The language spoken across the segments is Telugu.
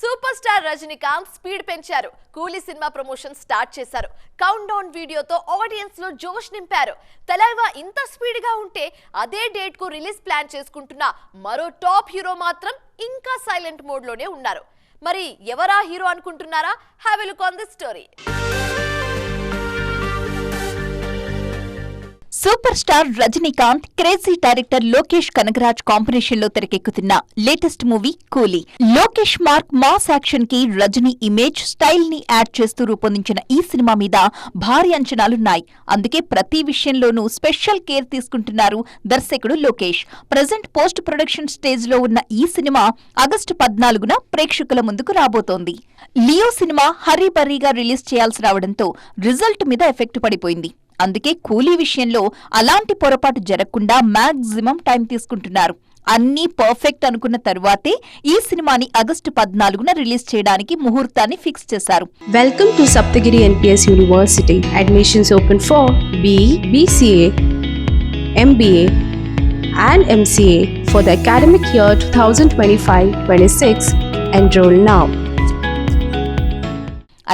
సూపర్ స్టార్ రజనీకాంత్ స్పీడ్ పెంచారు. కూలీ సినిమా ప్రమోషన్ స్టార్ట్ చేశారు. కౌంట్ డౌన్ వీడియోతో ఆడియన్స్లో జోష్ నింపారు. తెలైవా ఇంత స్పీడ్గా ఉంటే అదే డేట్కు రిలీజ్ ప్లాన్ చేసుకుంటున్న మరో టాప్ హీరో మాత్రం ఇంకా సైలెంట్ మోడ్లోనే ఉన్నారు. మరి ఎవరా హీరో అనుకుంటున్నారా? Have a look on this story superstar Rajinikanth crazy director Lokesh Kanagaraj కాంబినేషన్లో తెరకెక్కుతున్న latest movie Coolie. Lokesh mark mass యాక్షన్కి Rajini image స్టైల్ని యాడ్ చేస్తూ రూపొందించిన ఈ సినిమా మీద భారీ అంచనాలున్నాయి. అందుకే ప్రతి విషయంలోనూ స్పెషల్ కేర్ తీసుకుంటున్నారు దర్శకుడు లోకేష్. ప్రజెంట్ పోస్ట్ ప్రొడక్షన్ స్టేజ్లో ఉన్న ఈ సినిమా ఆగస్టు పద్నాలుగున ప్రేక్షకుల ముందుకు రాబోతోంది. లియో సినిమా హరీబరీగా రిలీజ్ చేయాల్సి రావడంతో రిజల్ట్ మీద ఎఫెక్ట్ పడిపోయింది. అందుకే కూలీ విషయంలో అలాంటి పొరపాటు జరగకుండా మాక్సిమం టైం తీసుకుంటున్నారు. అన్ని పర్ఫెక్ట్ అనుకున్న తరువాతే ఈ సినిమాని ఆగస్టు పద్నాలుగున రిలీజ్ చేయడానికి ముహూర్తాన్ని ఫిక్స్ చేశారు. Welcome to Saptagiri NPS university admissions open for B BCA MBA and MCA for the academic year two thousand twenty five twenty six enrol now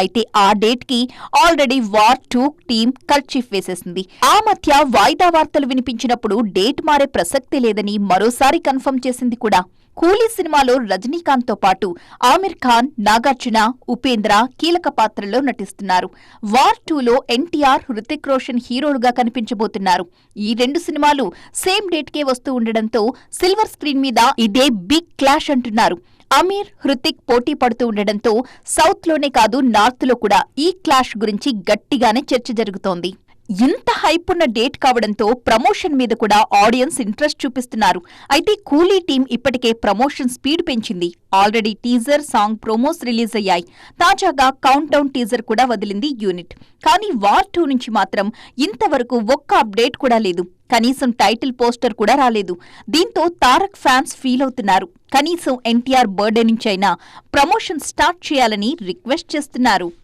అయితే ఆ డేట్కి already War two team kerchief వేసేసింది. ఆ మధ్య వాయిదా వార్తలు వినిపించినప్పుడు డేట్ మారే ప్రసక్తి లేదని మరోసారి కన్ఫర్మ్ చేసింది కూడా. కూలీ సినిమాలో రజనీకాంత్తో పాటు ఆమిర్ ఖాన్ నాగార్జున ఉపేంద్ర కీలక పాత్రల్లో నటిస్తున్నారు. వార్ టూలో ఎన్టీఆర్ హృతిక్ రోషన్ హీరోలుగా కనిపించబోతున్నారు. ఈ రెండు సినిమాలు సేమ్ డేట్ కే వస్తూ ఉండడంతో సిల్వర్ స్క్రీన్ మీద ఇదే బిగ్ క్లాష్ అంటున్నారు. అమీర్ హృతిక్ పోటీ పడుతూ ఉండడంతో సౌత్లోనే కాదు నార్త్లో కూడా ఈ క్లాష్ గురించి గట్టిగానే చర్చ జరుగుతోంది. ఇంత హైప్ ఉన్న డేట్ కావడంతో ప్రమోషన్ మీద కూడా ఆడియన్స్ ఇంట్రెస్ట్ చూపిస్తున్నారు. అయితే కూలీ టీం ఇప్పటికే ప్రమోషన్ స్పీడ్ పెంచింది. Already teaser song promos release అయ్యాయి. తాజాగా కౌంట్ డౌన్ టీజర్ కూడా వదిలింది యూనిట్ కానీ వార్ టూ నుంచి మాత్రం ఇంతవరకు ఒక్క అప్డేట్ కూడా లేదు. కనీసం టైటిల్ పోస్టర్ కూడా రాలేదు. దీంతో తారక్ ఫ్యాన్స్ ఫీల్ అవుతున్నారు. కనీసం ఎన్టీఆర్ బర్త్డే నుంచైనా ప్రమోషన్ స్టార్ట్ చేయాలని రిక్వెస్ట్ చేస్తున్నారు.